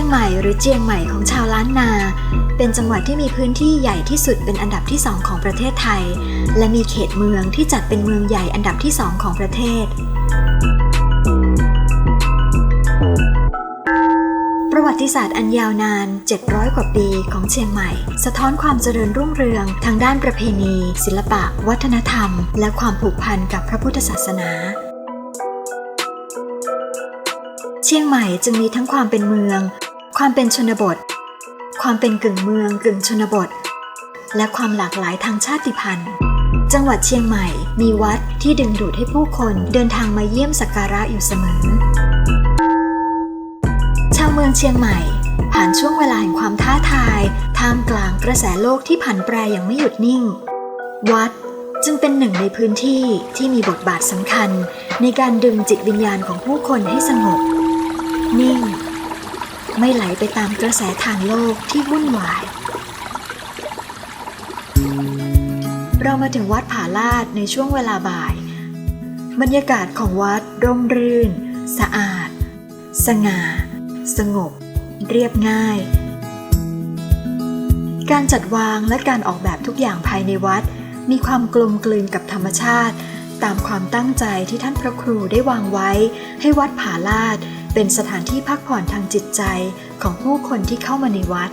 เชียงใหม่หรือเจียงใหม่ของชาวล้านนา เป็นจังหวัดที่มีพื้นที่ใหญ่ที่สุดเป็นอันดับที่สองของประเทศไทย และมีเขตเมืองที่จัดเป็นเมืองใหญ่อันดับที่สองของประเทศ ประวัติศาสตร์อันยาวนาน 700 กว่าปีของเชียงใหม่ สะท้อนความเจริญรุ่งเรืองทางด้านประเพณี ศิลปะ วัฒนธรรม และความผูกพันกับพระพุทธศาสนาเชียงใหม่จึงมีทั้งความเป็นเมือง ความเป็นชนบท ความเป็นกึ่งเมืองกึ่งชนบท และความหลากหลายทางชาติพันธุ์ จังหวัดเชียงใหม่มีวัดที่ดึงดูดให้ผู้คนเดินทางมาเยี่ยมสักการะอยู่เสมอ ชาวเมืองเชียงใหม่ ผ่านช่วงเวลาแห่งความท้าทายท่ามกลางกระแสโลกที่ผันแปรอย่างไม่หยุดนิ่ง วัดจึงเป็นหนึ่งในพื้นที่ที่มีบทบาทสำคัญ ในการดึงจิตวิญญาณของผู้คนให้สงบ นิ่ง ไม่ไหลไปตามกระแสทางโลกที่วุ่นวาย เรามาถึงวัดผาลาดในช่วงเวลาบ่าย บรรยากาศของวัดร่มรื่น สะอาด สง่า สงบ เรียบง่าย การจัดวางและการออกแบบทุกอย่างภายในวัด มีความกลมกลืนกับธรรมชาติ ตามความตั้งใจที่ท่านพระครูได้วางไว้ให้วัดผาลาด เป็นสถานที่พักผ่อนทางจิตใจของผู้คนที่เข้ามาในวัด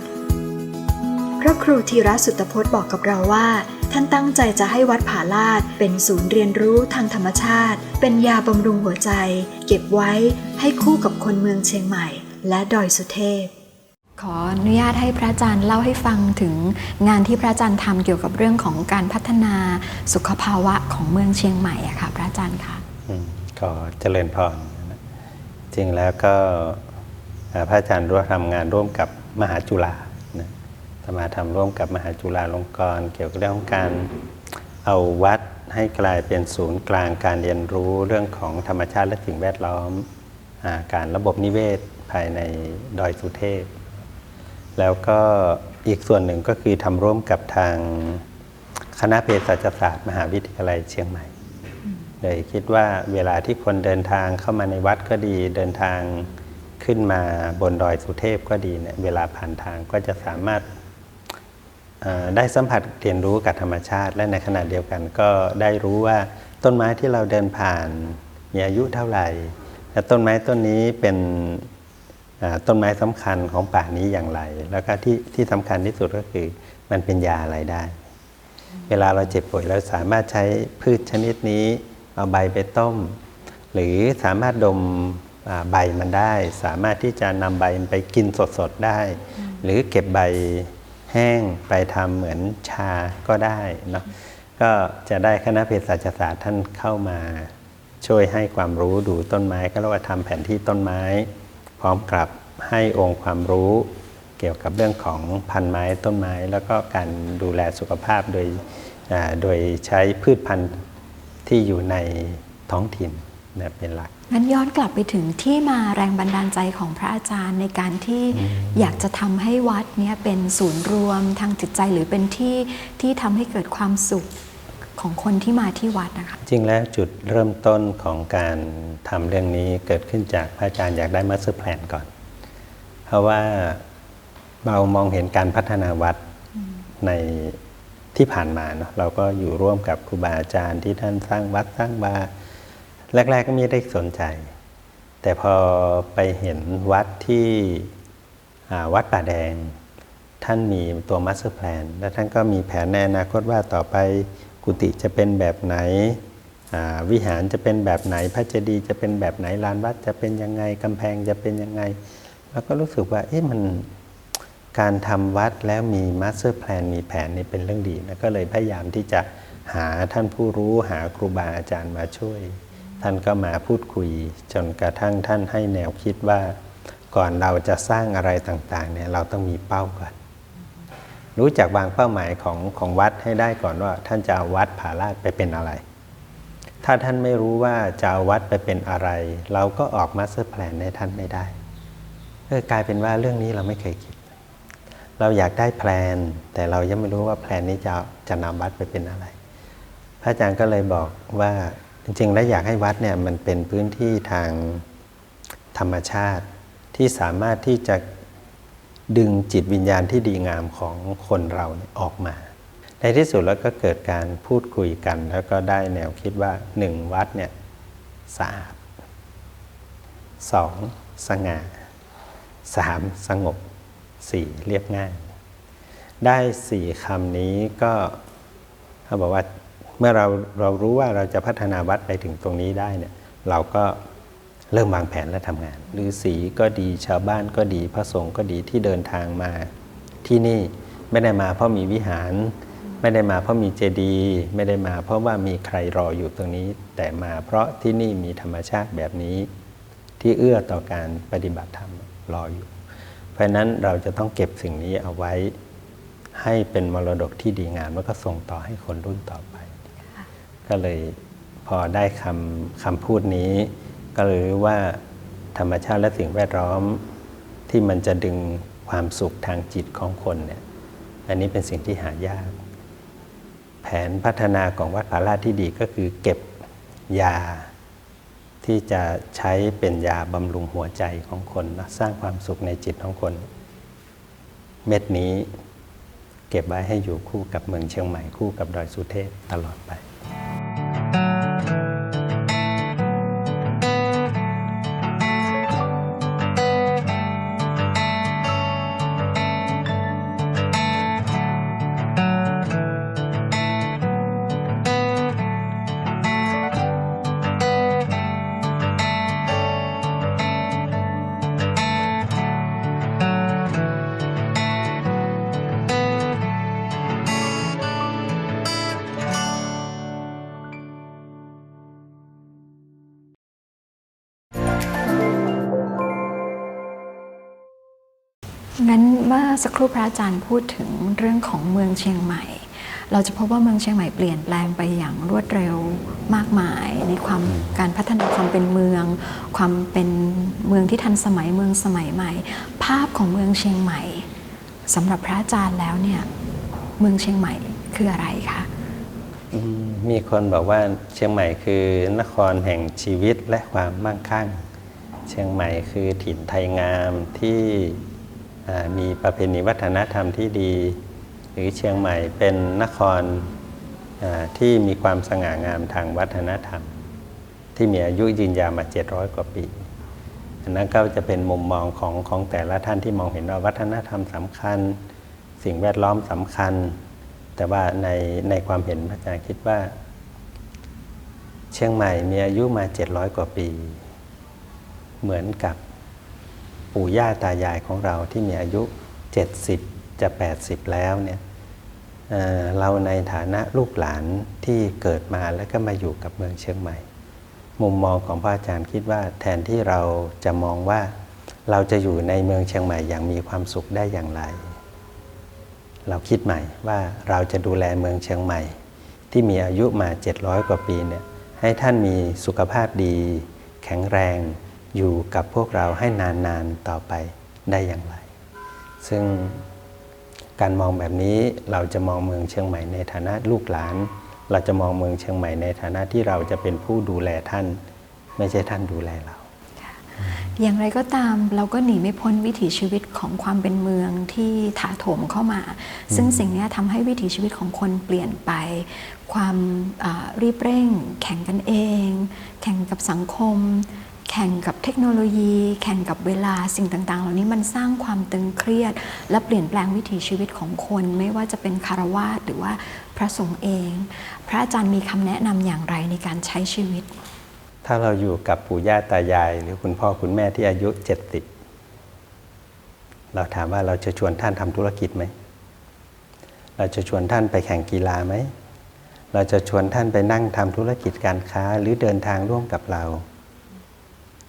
พระครูธีระสุตพจน์บอกกับเราว่า ท่านตั้งใจจะให้วัดผาลาดเป็นศูนย์เรียนรู้ทางธรรมชาติ เป็นยาบำรุงหัวใจ เก็บไว้ให้คู่กับคนเมืองเชียงใหม่ และดอยสุเทพขออนุญาตให้พระอาจารย์เล่าให้ฟังถึงงานที่พระอาจารย์ทำเกี่ยวกับเรื่องของการพัฒนาสุขภาวะของเมืองเชียงใหม่อะค่ะพระอาจารย์ค่ะอืมก็เจริญพรนะจ ริงแล้วก็พระอาจารย์ร่วมทำงานร่วมกับมหาจุฬานะธรรมาทำร่วมกับมหาจุฬาลงกรณ์เกี่ยวกับเรื่องของการเอาวัดให้กลายเป็นศูนย์กลางการเรียนรู้เรื่องของธรรมชาติและสิ่งแวดล้อมอาการระบบนิเวศภายในดอยสุเทพ แล้วก็อีกส่วนหนึ่งก็คือทำร่วมกับทางคณะเภสัชศาสตร์ มหาวิทยาลัยเชียงใหม่ เลยคิดว่าเวลาที่คนเดินทางเข้ามาในวัดก็ดี เดินทางขึ้นมาบนดอยสุเทพก็ดีเนี่ยเวลาผ่านทางก็จะสามารถได้สัมผัสเรียนรู้กับธรรมชาติ และในขณะเดียวกันก็ได้รู้ว่าต้นไม้ที่เราเดินผ่านมีอายุเท่าไหร่ และต้นไม้ต้นนี้เป็นต้นไม้สำคัญของป่านี้อย่างไร แล้วก็ที่ที่สำคัญที่สุดก็คือมันเป็นยาอะไรได้ เวลาเราเจ็บป่วยเราสามารถใช้พืชชนิดนี้ เอาใบไปต้ม หรือสามารถดมอ่าใบมันได้ สามารถที่จะนำใบมันไปกินสดๆได้ หรือเก็บใบแห้งไปทำเหมือนชาก็ได้เนาะก็จะได้คณะเภสัชศาสตร์ท่านเข้ามาช่วยให้ความรู้ดูต้นไม้ก็เรียกว่าทำแผนที่ต้นไม้ พร้อมกับให้องค์ความรู้ เกี่ยวกับเรื่องของพันธุ์ไม้ต้นไม้ แล้วก็การดูแลสุขภาพโดยอ่าโดยใช้พืชพันธุ์ ที่อยู่ในท้องถิ่นนะเป็นหลักงั้นย้อนกลับไปถึงที่มาแรงบันดาลใจของพระอาจารย์ในการที่อยากจะทำให้วัดเนี้ยเป็นศูนย์รวมทางจิตใจหรือเป็นที่ที่ทำให้เกิดความสุขของคนที่มาที่วัดนะคะจริงแล้วจุดเริ่มต้นของการทำเรื่องนี้เกิดขึ้นจากพระอาจารย์อยากได้มาสเตอร์แพลนก่อน เพราะว่าเรามองเห็นการพัฒนาวัดใน ที่ผ่านมาเนาะเราก็อยู่ร่วมกับครูบาอาจารย์ที่ท่านสร้างวัดสร้างบาแรก ๆ ก็ไม่ได้สนใจ แต่พอไปเห็นวัดที่วัดป่าแดง ท่านมีตัวมาสเตอร์แพลนและท่านก็มีแผนในอนาคตว่าต่อไปกุฏิจะเป็นแบบไหนวิหารจะเป็นแบบไหนพระเจดีย์จะเป็นแบบไหนลานวัดจะเป็นยังไงกำแพงจะเป็นยังไง แล้วก็รู้สึกว่าเอ๊ะมัน การทำวัดแล้วมีมาสเตอร์แพลนมีแผนนี่เป็นเรื่องดีนะก็เลยพยายามที่จะหาท่านผู้รู้หาครูบาอาจารย์มาช่วย ท่านก็มาพูดคุย จนกระทั่งท่านให้แนวคิดว่า ก่อนเราจะสร้างอะไรต่างๆเนี่ยเราต้องมีเป้าก่อน รู้จักวางเป้าหมายของของวัดให้ได้ก่อนว่า ท่านจะเอาวัดผาลาดไปเป็นอะไร ถ้าท่านไม่รู้ว่าจะเอาวัดไปเป็นอะไร เราก็ออกมาสเตอร์แพลนให้ท่านไม่ได้เออกลายเป็นว่าเรื่องนี้เราไม่เคยคิด เราอยากได้แพลน แต่เรายังไม่รู้ว่าแพลนนี้จะจะนำวัดไปเป็นอะไร พระอาจารย์ก็เลยบอกว่าจริงๆ แล้วอยากให้วัดเนี่ยมันเป็นพื้นที่ทางธรรมชาติที่สามารถที่จะดึงจิตวิญญาณที่ดีงามของคนเราเออกมา ในที่สุดแล้วก็เกิดการพูดคุยกัน แล้วก็ได้แนวคิดว่าหนึ่งวัดเนี่ยสะอาดสองสง่าสามสงบ สี่เรียบง่าย ได้สี่คำนี้ก็เขาบอกว่าเมื่อเราเรารู้ว่าเราจะพัฒนาวัดไปถึงตรงนี้ได้เนี่ยเราก็เริ่มวางแผนและทำงานหรือสีก็ดีชาวบ้านก็ดีพระสงฆ์ก็ดีที่เดินทางมาที่นี่ไม่ได้มาเพราะมีวิหาร ไม่ได้มาเพราะมีเจดีย์ไม่ได้มาเพราะว่ามีใครรออยู่ตรงนี้ แต่มาเพราะที่นี่มีธรรมชาติแบบนี้ ที่เอื้อต่อการปฏิบัติธรรมรออยู่ ราะฉะนั้นเราจะต้องเก็บสิ่งนี้เอาไว้ให้เป็นมรดกที่ดีงามแล้วก็ส่งต่อให้คนรุ่นต่อไป ก็เลยพอได้คำคำพูดนี้ ก็เลยรู้ว่าธรรมชาติและสิ่งแวดล้อมที่มันจะดึงความสุขทางจิตของคนเนี่ยอันนี้เป็นสิ่งที่หายาก แผนพัฒนาของวัดผาลาดที่ดีก็คือเก็บยา ที่จะใช้เป็นยาบำรุงหัวใจของคนนะสร้างความสุขในจิตของคน เม็ดนี้เก็บไว้ให้อยู่คู่กับเมืองเชียงใหม่คู่กับดอยสุเทพตลอดไป อาจารย์พูดถึงเรื่องของเมืองเชียงใหม่ เราจะพบว่าเมืองเชียงใหม่เปลี่ยนแปลงไปอย่างรวดเร็วมากมาย ในความการพัฒนาความเป็นเมือง ความเป็นเมืองที่ทันสมัยเมืองสมัยใหม่ ภาพของเมืองเชียงใหม่สำหรับพระอาจารย์แล้วเนี่ยเมืองเชียงใหม่คืออะไรคะมีคนบอกว่าเชียงใหม่คือนครแห่งชีวิตและความมั่งคั่ง เชียงใหม่คือถิ่นไทยงามที่ มีประเพณีวัฒนธรรมที่ดี หรือเชียงใหม่เป็นนครที่มีความสง่างามทางวัฒนธรรม ที่มีอายุยืนยาวมา 700 กว่าปีอันนั้นก็จะเป็นมุมมองของของแต่ละท่านที่มองเห็นว่าวัฒนธรรมสำคัญ สิ่งแวดล้อมสำคัญ แต่ว่าในในความเห็นพระอาจารย์คิดว่า เชียงใหม่มีอายุมา 700 กว่าปี เหมือนกับ ปู่ย่าตายายของเราที่มีอายุ 70 จะ 80 แล้วเนี่ยเเราในฐานะลูกหลานที่เกิดมาแล้วก็มาอยู่กับเมืองเชียงใหม่ มุมมองของพระอาจารย์คิดว่าแทนที่เราจะมองว่าเราจะอยู่ในเมืองเชียงใหม่อย่างมีความสุขได้อย่างไร เราคิดใหม่ว่าเราจะดูแลเมืองเชียงใหม่ ที่มีอายุมา 700 กว่าปีเนี่ยให้ท่านมีสุขภาพดี แข็งแรง อยู่กับพวกเราให้นานๆต่อไปได้อย่างไร ซึ่งการมองแบบนี้เราจะมองเมืองเชียงใหม่ในฐานะลูกหลาน เราจะมองเมืองเชียงใหม่ในฐานะที่เราจะเป็นผู้ดูแลท่าน ไม่ใช่ท่านดูแลเรา อย่างไรก็ตามเราก็หนีไม่พ้นวิถีชีวิตของความเป็นเมืองที่ถาโถมเข้ามา ซึ่งสิ่งเนี้ยทำให้วิถีชีวิตของคนเปลี่ยนไป ความอ่ารีบเร่ง แข่งกันเอง แข่งกับสังคมแข่งกับเทคโนโลยี แข่งกับเวลาสิ่งต่างๆ เหล่านี้มันสร้างความตึงเครียด และเปลี่ยนแปลงวิถีชีวิตของคน ไม่ว่าจะเป็นคารวาสหรือว่าพระสงฆ์เอง พระอาจารย์มีคำแนะนำอย่างไรในการใช้ชีวิต ถ้าเราอยู่กับปู่ย่าตายาย หรือคุณพ่อคุณแม่ที่อายุ70เราถามว่าเราจะชวนท่านทำธุรกิจไหมเราจะชวนท่านไปแข่งกีฬาไหมเราจะชวนท่านไปนั่งทำธุรกิจการค้าหรือเดินทางร่วมกับเรา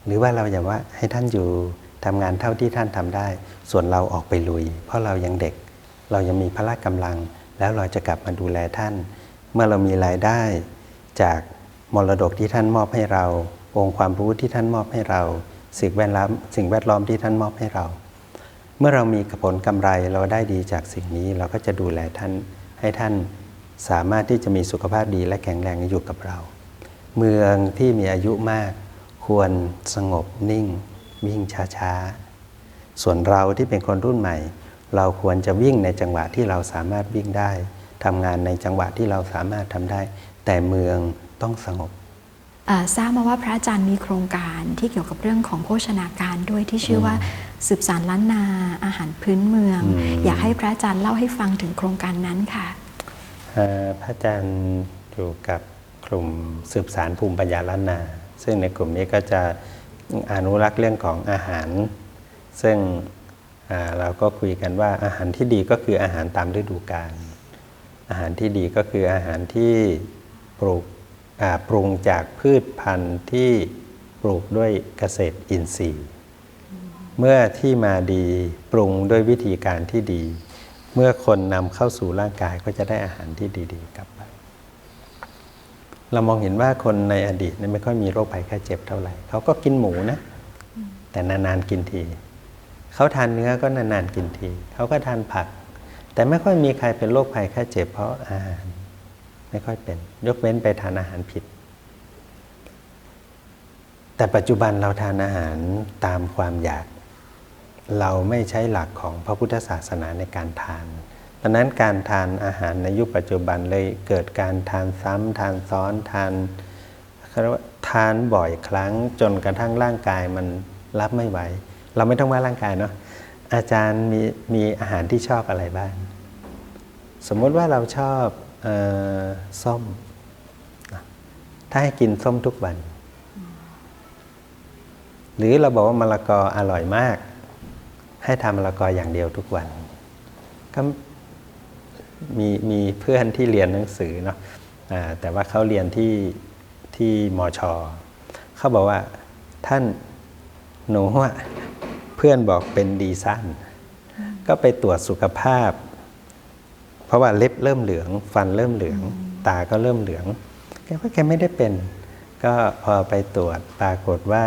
หรือว่าเราอยากว่าให้ท่านอยู่ทำงานเท่าที่ท่านทำได้ ส่วนเราออกไปลุย เพราะเรายังเด็ก เรายังมีพละกำลัง แล้วเราจะกลับมาดูแลท่าน เมื่อเรามีรายได้ จากมรดกที่ท่านมอบให้เรา องค์ความรู้ที่ท่านมอบให้เรา สิ่งแวดล้อมสิ่งแวดล้อมที่ท่านมอบให้เรา เมื่อเรามีผลกำไรเราได้ดีจากสิ่งนี้เราก็จะดูแลท่านให้ท่านสามารถที่จะมีสุขภาพดีและแข็งแรงอยู่กับเรา เมืองที่มีอายุมาก ควรสงบนิ่ง วิ่งช้าๆ ส่วนเราที่เป็นคนรุ่นใหม่ เราควรจะวิ่งในจังหวะที่เราสามารถวิ่งได้ทำงานในจังหวะที่เราสามารถทำได้ แต่เมืองต้องสงบอ่าทราบมาว่าพระอาจารย์มีโครงการที่เกี่ยวกับเรื่องของโภชนาการด้วยที่ชื่อว่าสืบสารล้านนาอาหารพื้นเมืองอืมอยากให้พระอาจารย์เล่าให้ฟังถึงโครงการนั้นค่ะเอ่อพระอาจารย์อยู่กับกลุ่มสืบสารภูมิปัญญาล้านนา ซึ่งในกลุ่มนี้ก็จะอนุรักษ์เรื่องของอาหาร ซึ่งเราก็คุยกันว่าอาหารที่ดีก็คืออาหารตามฤดูกาลอาหารที่ดีก็คืออาหารที่ปลูกปรุงจากพืชพันธุ์ที่ปลูกด้วยเกษตรอินทรีย์ เมื่อที่มาดีปรุงด้วยวิธีการที่ดี เมื่อคนนำเข้าสู่ร่างกายก็จะได้อาหารที่ดีๆกลับ เรามองเห็นว่าคนในอดีตเนี่ยไม่ค่อยมีโรคภัยแค่เจ็บเท่าไหร่เขาก็กินหมูนะ แต่นานๆกินทีเขาทานเนื้อก็นานๆกินทีเขาก็ทานผัก แต่ไม่ค่อยมีใครเป็นโรคภัยแค่เจ็บ เพราะอาหารไม่ค่อยเป็น ยกเว้นไปทานอาหารผิด แต่ปัจจุบันเราทานอาหารตามความอยาก เราไม่ใช้หลักของพระพุทธศาสนาในการทาน ดังนั้นการทานอาหารในยุคปัจจุบันเลยเกิดการทานซ้ำทานซ้อนทานเรียกว่าทานบ่อยครั้งจนกระทั่งร่างกายมันรับไม่ไหว เราไม่ต้องว่าร่างกายเนาะอาจารย์มีมีอาหารที่ชอบอะไรบ้าง สมมติว่าเราชอบออส้ม ถ้าให้กินส้มทุกวัน หรือเราบอกว่ามะละกออร่อยมาก ให้ทำมะละกออย่างเดียวทุกวันก็ มีมีเพื่อนที่เรียนหนังสือเนาะแต่ว่าเขาเรียนที่ที่มอชอเขาบอกว่าท่านหนูเพื่อนบอกเป็นดีสั้น ก็ไปตรวจสุขภาพ เพราะว่าเล็บเริ่มเหลือง ฟันเริ่มเหลือง ตาก็เริ่มเหลือง แกว่าแกไม่ได้เป็น ก็พอไปตรวจปรากฏว่า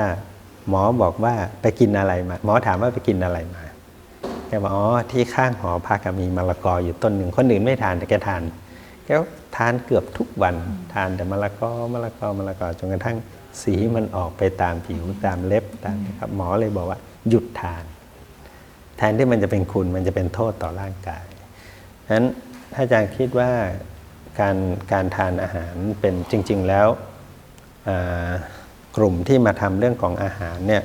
หมอบอกว่าไปกินอะไรมา หมอถามว่าไปกินอะไรมา กบอกอ๋อที่ข้างหอพักมีมะละกออยู่ต้นหนึ่งคนอื่นไม่ทานแต่แกทานแกก็ทานเกือบทุกวันทานแต่มะละกอมะละกอมะละกอจนกระทั่งสีมันออกไปตามผิวตามเล็บตามนะครับหมอเลยบอกว่าหยุดทาน แทนที่มันจะเป็นคุณมันจะเป็นโทษต่อร่างกายฉะนั้นถ้าอาจารย์คิดว่าการการทานอาหารเป็นจริง ๆ แล้วกลุ่มที่มาทำเรื่องของอาหารเนี่ย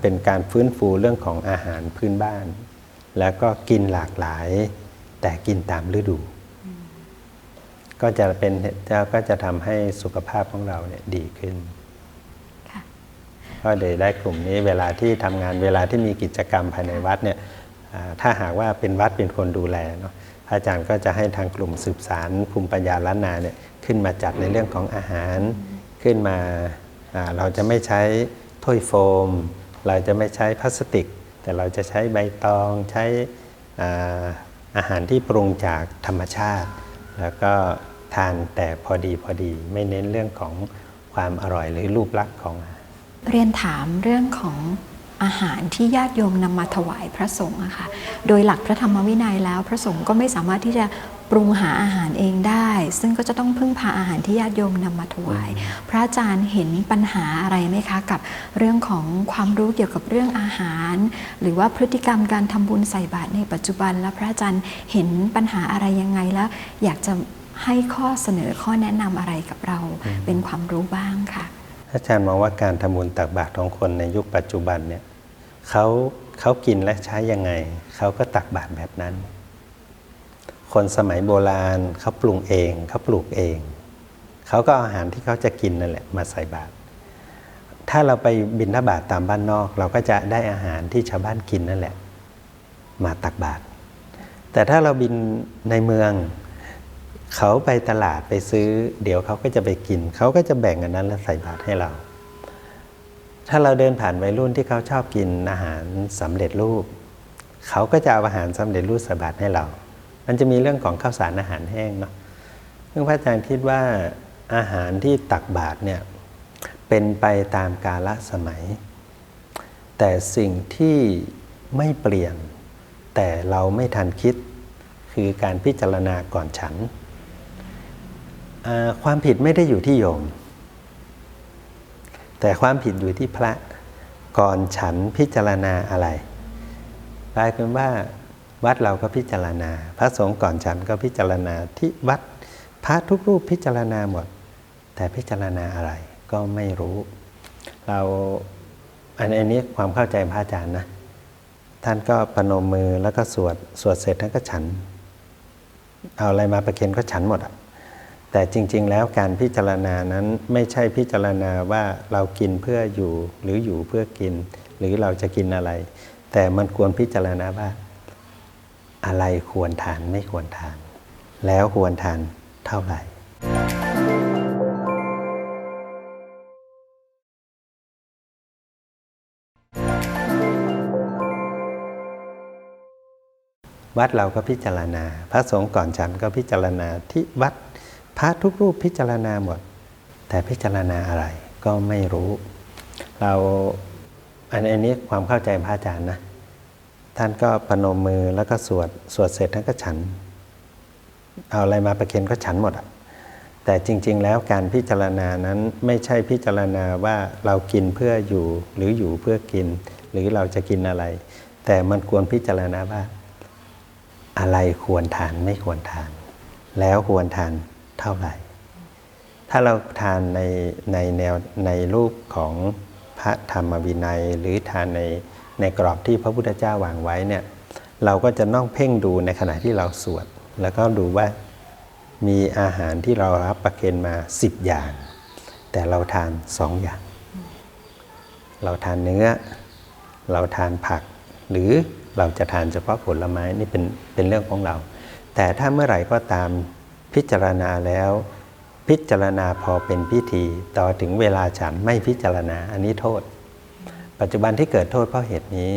เป็นการฟื้นฟูเรื่องของอาหารพื้นบ้าน แล้วก็กินหลากหลาย แต่กินตามฤดู ก็จะเป็นจะก็จะทำให้สุขภาพของเราเนี่ยดีขึ้นค่ะก็เลยได้กลุ่มนี้เวลาที่ทำงานเวลาที่มีกิจกรรมภายในวัดเนี่ยอ่าถ้าหากว่าเป็นวัดเป็นคนดูแลเนาะพระอาจารย์ก็จะให้ทางกลุ่มสืบสารภูมิปัญญาล้านนาเนี่ยขึ้นมาจัดในเรื่องของอาหารขึ้นมาอ่าเราจะไม่ใช้ถ้วยโฟม เราจะไม่ใช้พลาสติก แต่เราจะใช้ใบตองใช้อาอาหารที่ปรุงจากธรรมชาติ แล้วก็ทานแต่พอดีพอดี ไม่เน้นเรื่องของความอร่อยหรือรูปลักษณ์ของ เรียนถามเรื่องของอาหารที่ญาติโยมนำมาถวายพระสงฆ์อะค่ะ โดยหลักพระธรรมวินัยแล้วพระสงฆ์ก็ไม่สามารถที่จะ ปรุงหาอาหารเองได้ ซึ่งก็จะต้องพึ่งพาอาหารที่ญาติโยมนำมาถวาย พระอาจารย์เห็นปัญหาอะไรไหมคะ กับเรื่องของความรู้เกี่ยวกับเรื่องอาหาร หรือว่าพฤติกรรมการทำบุญใส่บาตรในปัจจุบัน แล้วพระอาจารย์เห็นปัญหาอะไรยังไงแล้ว อยากจะให้ข้อเสนอข้อแนะนำอะไรกับเราเป็นความรู้บ้างค่ะอาจารย์มองว่าการทำบุญตักบาตรของคนในยุคปัจจุบันเนี่ยเขาเขากินและใช้ยังไง เขาก็ตักบาตรแบบนั้น คนสมัยโบราณเขาปรุงเองเขาปลูกเอง เขาก็เอาอาหารที่เขาจะกินนั่นแหละมาใส่บาตรถ้าเราไปบินทบาตตามบ้านนอก เราก็จะได้อาหารที่ชาวบ้านกินนั่นแหละ มาตักบาตรแต่ถ้าเราบินในเมือง เขาไปตลาดไปซื้อ เดี๋ยวเขาก็จะไปกิน เขาก็จะแบ่งอันนั้นแล้วใส่บาตรให้เรา ถ้าเราเดินผ่านวัยรุ่นที่เขาชอบกินอาหารสำเร็จรูป เขาก็จะเอาอาหารสำเร็จรูปใส่บาตรให้เรา มันจะมีเรื่องของข้าวสารอาหารแห้งเนาะซึ่งพระอาจารย์คิดว่าอาหารที่ตักบาตรเนี่ยเป็นไปตามกาลสมัย แต่สิ่งที่ไม่เปลี่ยน แต่เราไม่ทันคิดคือการพิจารณาก่อนฉัน ความผิดไม่ได้อยู่ที่โยม แต่ความผิดอยู่ที่พระก่อนฉันพิจารณาอะไรกลายเป็นว่า วัดเราก็พิจารณา พระสงฆ์ก่อนฉันก็พิจารณาที่วัดพระทุกรูปพิจารณาหมด แต่พิจารณาอะไรก็ไม่รู้ เราอันนี้ความเข้าใจพระอาจารย์นะ ท่านก็ปนมมือแล้วก็สวดสวดเสร็จท่านก็ฉัน เอาอะไรมาประเคนก็ฉันหมดอะแต่จริง ๆ แล้วการพิจารณานั้นไม่ใช่พิจารณาว่าเรากินเพื่ออยู่หรืออยู่เพื่อกิน หรือเราจะกินอะไร แต่มันควรพิจารณาว่า อะไรควรทานไม่ควรทาน แล้วควรทานเท่าไหร่วัดเราก็พิจารณา พระสงฆ์ก่อนฉันก็พิจารณาที่วัดพระทุกรูปพิจารณาหมด แต่พิจารณาอะไรก็ไม่รู้ เราอันอันนี้ความเข้าใจพระอาจารย์นะ ท่านก็ประนมมือแล้วก็สวด สวดเสร็จท่านก็ฉัน เอาอะไรมาประเคนก็ฉันหมดอะแต่จริง ๆ แล้วการพิจารณานั้นไม่ใช่พิจารณาว่าเรากินเพื่ออยู่หรืออยู่เพื่อกิน หรือเราจะกินอะไร แต่มันควรพิจารณาว่า อะไรควรทานไม่ควรทาน แล้วควรทานเท่าไหร่ ถ้าเราทานในในแนวในรูปของพระธรรมวินัยหรือทานใน ในกรอบที่พระพุทธเจ้าวางไว้เนี่ยเราก็จะต้องเพ่งดูในขณะที่เราสวด แล้วก็ดูว่ามีอาหารที่เรารับประเคนมา 10 อย่าง แต่เราทานสองอย่าง เราทานเนื้อ เราทานผัก หรือเราจะทานเฉพาะผลไม้นี่เป็นเป็นเรื่องของเรา แต่ถ้าเมื่อไหร่ก็ตามพิจารณาแล้ว พิจารณาพอเป็นพิธี ต่อถึงเวลาฉันไม่พิจารณาอันนี้โทษ ปัจจุบันที่เกิดโทษเพราะเหตุนี้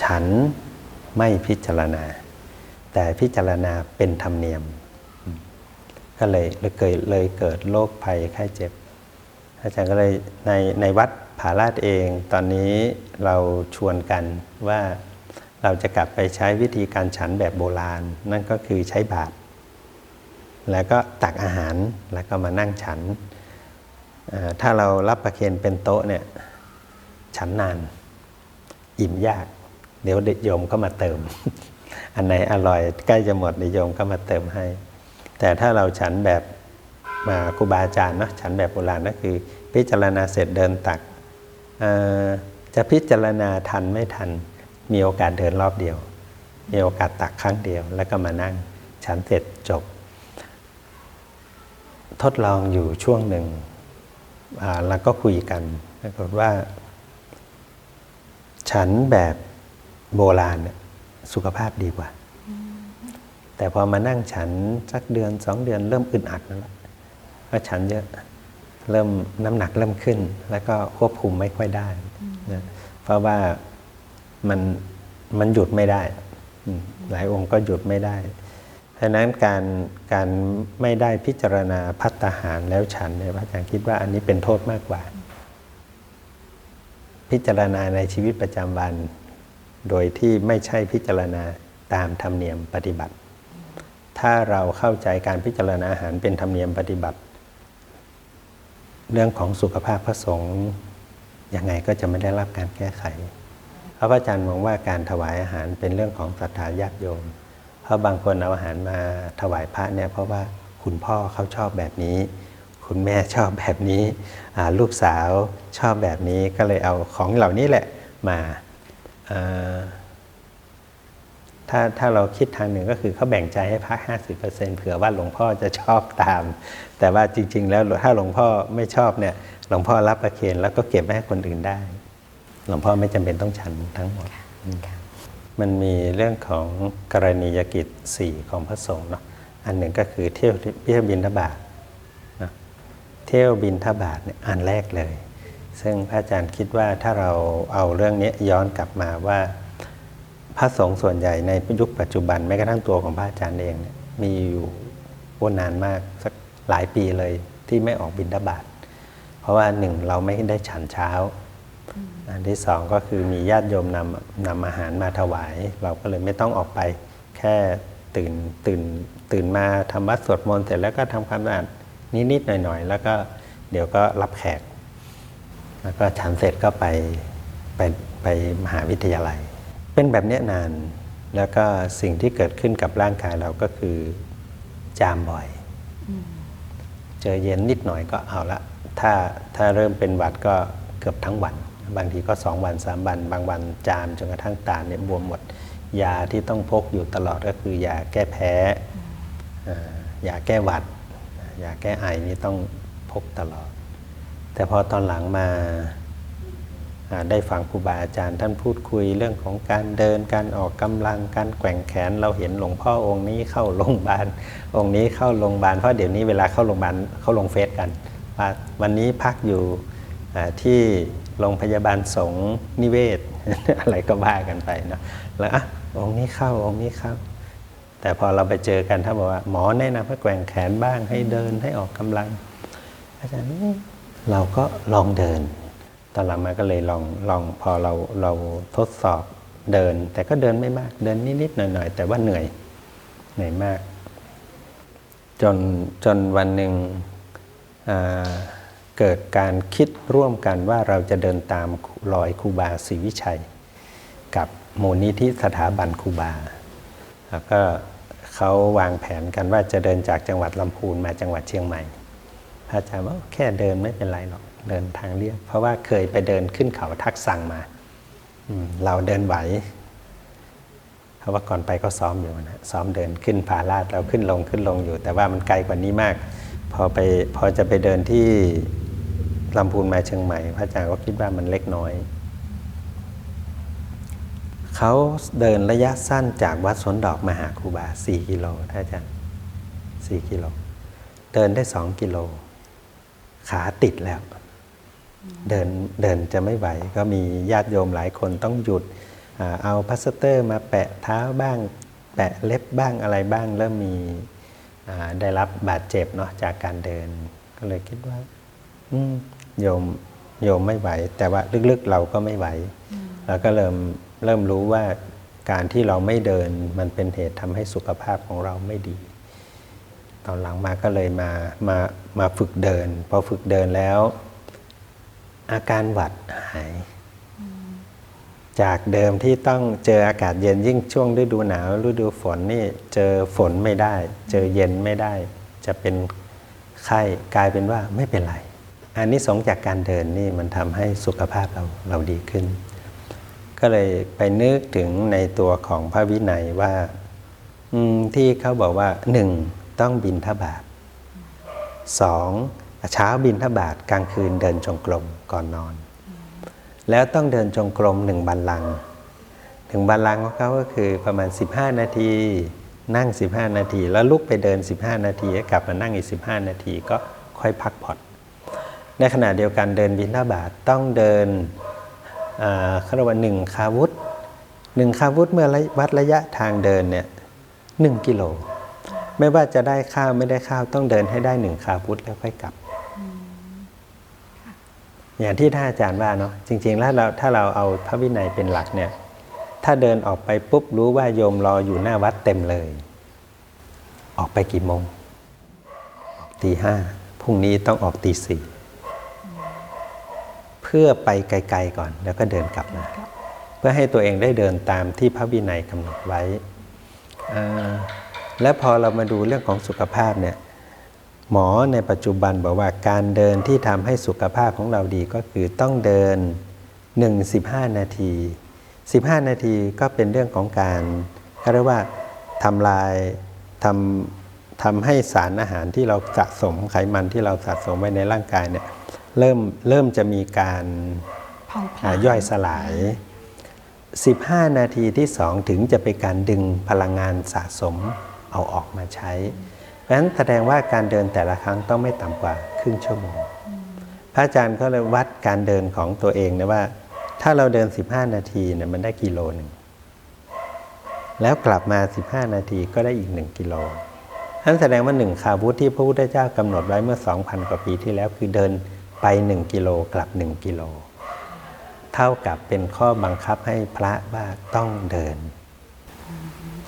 ฉันไม่พิจารณา แต่พิจารณาเป็นธรรมเนียม ก็เลยเลยเกิดเลยเกิดโรคภัยไข้เจ็บ อาจารย์ก็เลยในในวัดผาลาดเอง ตอนนี้เราชวนกันว่าเราจะกลับไปใช้วิธีการฉันแบบโบราณ นั่นก็คือใช้บาตรแล้วก็ตักอาหารแล้วก็มานั่งฉัน ถ้าเรารับประเคนเป็นโต๊ะเนี่ยฉันนาน อิ่มยาก เดี๋ยวเด็กโยมก็มาเติม อันไหนอร่อยใกล้จะหมดเด็กโยมก็มาเติมให้ แต่ถ้าเราฉันแบบมาครูบาอาจารย์เนาะฉันแบบโบราณก็คือ พิจารณาเสร็จเดินตัก จะพิจารณาทันไม่ทัน มีโอกาสเดินรอบเดียว มีโอกาสตักครั้งเดียว แล้วก็มานั่งฉันเสร็จจบ ทดลองอยู่ช่วงหนึ่ง อ่าก็คุยกันปรากฏว่า ฉันแบบโบราณเนี่ยสุขภาพดีกว่า แต่พอมานั่งฉันสักเดือนสองเดือนเริ่มอึดอัดแล้วล่ะก็ฉันเยอะเริ่มน้ำหนักเริ่มขึ้น แล้วก็ควบคุมไม่ค่อยได้นะเพราะว่ามันมันหยุดไม่ได้ หลายองค์ก็หยุดไม่ได้ ฉะนั้นการการไม่ได้พิจารณาพัตตาหารแล้วฉันเนี่ยพระอาจารย์คิดว่าอันนี้เป็นโทษมากกว่า พิจารณาในชีวิตประจำวัน โดยที่ไม่ใช่พิจารณาตามธรรมเนียมปฏิบัติ ถ้าเราเข้าใจการพิจารณาอาหารเป็นธรรมเนียมปฏิบัติ เรื่องของสุขภาพพระสงฆ์ยังไงก็จะไม่ได้รับการแก้ไขเพราะพระอาจารย์มองว่าการถวายอาหารเป็นเรื่องของศรัทธาญาติโยม เพราะบางคนเอาอาหารมาถวายพระเนี่ยเพราะว่าคุณพ่อเขาชอบแบบนี้ คุณแม่ชอบแบบนี้อ่าลูกสาวชอบแบบนี้ก็เลยเอาของเหล่านี้แหละมาอ่าถ้าถ้าเราคิดทางหนึ่งก็คือเขาแบ่งใจให้พักห้าสิบเปอร์เซ็นต์เผื่อว่าหลวงพ่อจะชอบตาม แต่ว่าจริง ๆ แล้วถ้าหลวงพ่อไม่ชอบเนี่ยหลวงพ่อรับประเคนแล้วก็เก็บไว้ให้คนอื่นได้ หลวงพ่อไม่จำเป็นต้องฉันทั้งหมด มันมีเรื่องของกรณียกิจสี่ของพระสงฆ์เนาะอันหนึ่งก็คือเที่ยวเที่ยวบินทบาทนะเที่ยวบินทบาทเนี่ยอันแรกเลย ซึ่งพระอาจารย์คิดว่าถ้าเราเอาเรื่องนี้ย้อนกลับมาว่า พระสงฆ์ส่วนใหญ่ในยุคปัจจุบันแม้กระทั่งตัวของพระอาจารย์เองเนี่ยมีอยู่โอ้นานมากสักหลายปีเลยที่ไม่ออกบินทบาท เพราะว่าหนึ่งเราไม่ได้ฉันเช้า อันที่สองก็คือมีญาติโยมนำนำอาหารมาถวาย เราก็เลยไม่ต้องออกไปแค่ตื่นตื่นตื่นมาทำวัดสวดมนต์เสร็จแล้วก็ทำความสะอาดนิดๆหน่อยๆ แล้วก็เดี๋ยวก็รับแขก แล้วก็ฉันเสร็จก็ไปไปไปมหาวิทยาลัย เป็นแบบเนี้ยนานแล้วก็สิ่งที่เกิดขึ้นกับร่างกายเราก็คือจามบ่อย เจอเย็นนิดหน่อยก็เอาละ ถ้าถ้าเริ่มเป็นหวัดก็เกือบทั้งวัน บางทีก็สองวันสามวัน บางวันจามจนกระทั่งตาเนี่ยบวมหมด ยาที่ต้องพกอยู่ตลอดก็คือยาแก้แพ้ยาแก้หวัดยาแก้ไอนี่ต้องพกตลอด แต่พอตอนหลังมาได้ฟังครูบาอาจารย์ท่านพูดคุยเรื่องของการเดินการออกกำลังการแกว่งแขนเราเห็นหลวงพ่อองค์นี้เข้าโรงพยาบาลองค์นี้เข้าโรงพยาบาลเพราะเดี๋ยวนี้เวลาเข้าโรงพยาบาลเข้าลงเฟซกัน วันนี้พักอยู่ที่ โรงพยาบาลสงนิเวศ อะไรก็ว่ากันไปเนาะแล้วอะองค์นี้เข้าองค์นี้เข้า แต่พอเราไปเจอกันถ้าบอกว่าหมอแนะนำให้แกว่งแขนบ้างให้เดินให้ออกกำลัง อาจารย์เราก็ลองเดิน ตอนหลังมาก็เลยลองลองพอเราเราทดสอบเดิน แต่ก็เดินไม่มากเดินนิดๆหน่อยๆแต่ว่าเหนื่อยเหนื่อยมาก จนจนวันหนึ่งอ่า เกิดการคิดร่วมกันว่าเราจะเดินตามรอยครูบาศรีวิชัย กับมูลนิธิสถาบันครูบา แล้วก็เขาวางแผนกันว่าจะเดินจากจังหวัดลำพูนมาจังหวัดเชียงใหม่พระอาจารย์ว่าแค่เดินไม่เป็นไรหรอกเดินทางเรียบเพราะว่าเคยไปเดินขึ้นเขาทักสั่งมาเราเดินไหวเพราะว่าก่อนไปก็ซ้อมอยู่นะซ้อมเดินขึ้นผาลาดเราขึ้นลงขึ้นลงอยู่ แต่ว่ามันไกลกว่านี้มาก พอไปพอจะไปเดินที่ ลำพูนมาเชียงใหม่ พระอาจารย์ก็คิดว่ามันเล็กน้อย เขาเดินระยะสั้นจากวัดสวนดอกมาหาครูบา 4 กิโลท่านอาจารย์4กิโล เดินได้ 2 กิโล ขาติดแล้ว เดินเดินจะไม่ไหว ก็มีญาติโยมหลายคนต้องหยุด เอาพลาสเตอร์มาแปะเท้าบ้าง แปะเล็บบ้างอะไรบ้าง เริ่มมีได้รับบาดเจ็บเนาะจากการเดิน ก็เลยคิดว่า อืม โยมโยมไม่ไหว แต่ว่าลึกๆเราก็ไม่ไหวเราก็เริ่มเริ่มรู้ว่าการที่เราไม่เดินมันเป็นเหตุทำให้สุขภาพของเราไม่ดี ตอนหลังมาก็เลยมามามาฝึกเดิน พอฝึกเดินแล้ว อาการหวัดหาย จากเดิมที่ต้องเจออากาศเย็นยิ่งช่วงฤดูหนาวฤดูฝนนี่เจอฝนไม่ได้ เจอเย็นไม่ได้ จะเป็นไข้กลายเป็นว่าไม่เป็นไร อันนี้สงจากการเดินนี่มันทำให้สุขภาพเราเราดีขึ้น ก็เลยไปนึกถึงในตัวของพระวินัยว่าที่เขาบอกว่าหนึ่งต้องบินทบาทสองเช้าบินทบาทกลางคืนเดินจงกรมก่อนนอน แล้วต้องเดินจงกรมหนึ่งบัลลังถึงบัลลังของเขาก็คือประมาณ 15 นาทีนั่ง 15 นาที แล้วลุกไปเดิน 15 นาทีแล้วกลับมานั่งอีก 15 นาทีก็ค่อยพักผ่อน ในขณะเดียวกันเดินบินทบาทต้องเดินอ่าเขาเรียกว่าหนึ่งคาวุธหนึ่งคาวุธเมื่อระวัดระยะทางเดินเนี่ยหนึ่งกิโล ไม่ว่าจะได้ข้าวไม่ได้ข้าวต้องเดินให้ได้หนึ่งคาวุธแล้วค่อยกลับ อย่างที่ท่านอาจารย์ว่าเนาะจริง ๆ แล้วเราถ้าเราเอาพระวินัยเป็นหลักเนี่ยถ้าเดินออกไปปุ๊บรู้ว่าโยมรออยู่หน้าวัดเต็มเลย ออกไปกี่โมงออกตีห้าพรุ่งนี้ต้องออกตีสี่เพื่อไปไกลๆก่อน แล้วก็เดินกลับมา เพื่อให้ตัวเองได้เดินตามที่พระวินัยกำหนดไว้อ่าและพอเรามาดูเรื่องของสุขภาพเนี่ยหมอในปัจจุบันบอกว่าการเดินที่ทำให้สุขภาพของเราดีก็คือต้องเดิน 1 15 นาที 15 นาทีก็เป็นเรื่องของการเขาเรียกว่าทำลายทำทำให้สารอาหารที่เราสะสมไขมันที่เราสะสมไว้ในร่างกายเนี่ย เริ่มเริ่มจะมีการเผาผลาอ่าญย่อยสลาย 15 นาทีที่ 2 ถึงจะเป็นการดึงพลังงานสะสมเอาออกมาใช้ เพราะฉะนั้นแสดงว่าการเดินแต่ละครั้งต้องไม่ต่ำกว่าครึ่งชั่วโมง พระอาจารย์ก็เลยวัดการเดินของตัวเองนะว่า ถ้าเราเดิน 15 นาทีเนี่ยมันได้กิโลหนึ่งแล้วกลับมา 15 นาทีก็ได้อีก 1 กิโลนั่นแสดงว่า1คาวุธที่พระพุทธเจ้ากำหนดไว้เมื่อ 2,000 กว่าปีที่แล้วคือเดิน ไป 1 กิโลกลับ 1 กิโล เท่ากับเป็นข้อบังคับให้พระว่าต้องเดิน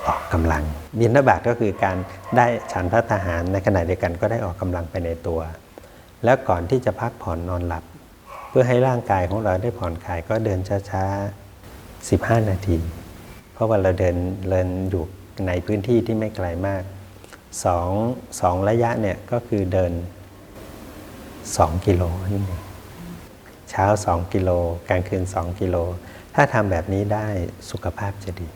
ออกกำลัง บินทบาทก็คือการได้ฉันพระทหารในขณะเดียวกันก็ได้ออกกำลังไปในตัว แล้วก่อนที่จะพักผ่อนนอนหลับ เพื่อให้ร่างกายของเราได้ผ่อนคลายก็เดินช้าๆ 15 นาที เพราะว่าเราเดินเดินอยู่ในพื้นที่ที่ไม่ไกลมากสองสองระยะเนี่ยก็คือเดิน 2 กิโลนี่เองเช้า 2 กิโลกลางคืน 2 กิโล ถ้าทำแบบนี้ได้สุขภาพจะดี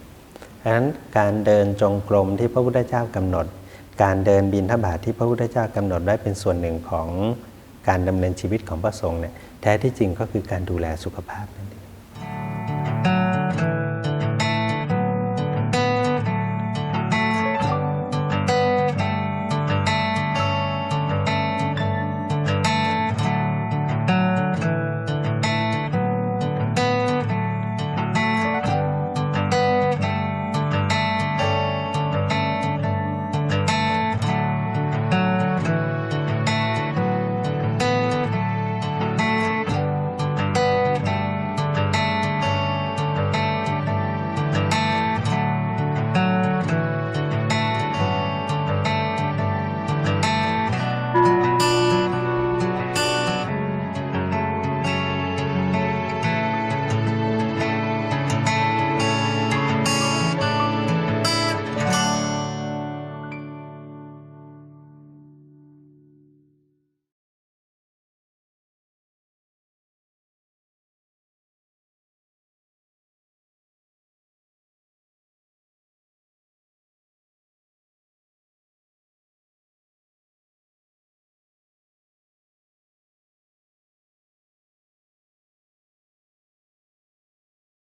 ดังนั้นการเดินจงกรมที่พระพุทธเจ้ากำหนด การเดินบินทบาทที่พระพุทธเจ้ากำหนดไว้เป็นส่วนหนึ่งของการดำเนินชีวิตของพระสงฆ์เนี่ยแท้ที่จริงก็คือการดูแลสุขภาพนั่นเอง